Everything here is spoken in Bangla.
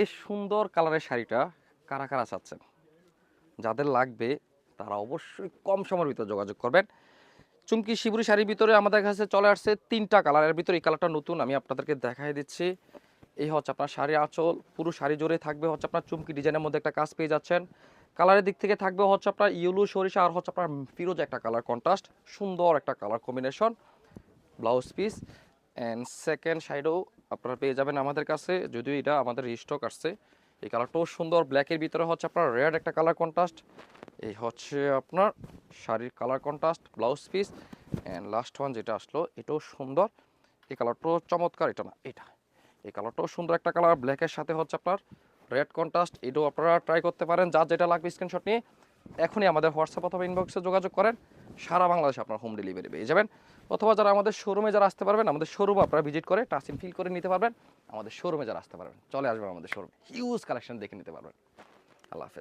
এই সুন্দর কালারের শাড়িটা কারা কারা চাচ্ছেন? যাদের লাগবে তারা অবশ্যই কম সময়ের ভিতরে যোগাযোগ করবেন। চুমকি শিবুরি শাড়ির ভিতরে আমাদের কাছে চলে আসছে তিনটা কালারের ভিতরে এই কালারটা নতুন, আমি আপনাদেরকে দেখাই দিচ্ছি। এই হচ্ছে আপনার শাড়ি আঁচল, পুরো শাড়ি জোরে থাকবে হচ্ছে আপনার চুমকি ডিজাইনের মধ্যে একটা কাজ পেয়ে যাচ্ছেন। কালারের দিক থেকে থাকবে হচ্ছে আপনার ইয়েলো, সরিষা আর হচ্ছে আপনার ফিরোজ একটা কালার কন্ট্রাস্ট। সুন্দর একটা colour combination, blouse piece. And second সাইডেও আপনারা পেয়ে যাবেন আমাদের কাছে, যদিও এটা আমাদের স্টক আসছে। এই কালারটাও সুন্দর ব্ল্যাকের ভিতরে হচ্ছে আপনার রেড একটা কালার কন্ট্রাস্ট এই হচ্ছে আপনার শাড়ির colour contrast blouse piece and last one যেটা আসলো, এটাও সুন্দর। এই কালারটাও চমৎকার, এটা না, এটা। এই কালারটাও সুন্দর একটা কালার ব্ল্যাকের সাথে হচ্ছে আপনার রেড কন্ট্রাস্ট এটাও আপনারা ট্রাই করতে পারেন, যার যেটা লাগবে স্ক্রিনশট নিয়ে। এখনই আমাদের হোয়াটসঅ্যাপ অথবা ইনবক্সে যোগাযোগ করেন। সারা বাংলাদেশে আপনার হোম ডেলিভারি পেয়ে যাবেন। অথবা যারা আমাদের শোরুমে যারা আসতে পারবেন, আমাদের শোরুম আপনারা ভিজিট করে টাচিং ফিল করে নিতে পারবেন। আমাদের শোরুমে যারা আসতে পারবেন, চলে আসবেন আমাদের শোরুম হিউজ কালেকশন দেখে নিতে পারবেন। আল্লাহ হাফেজ।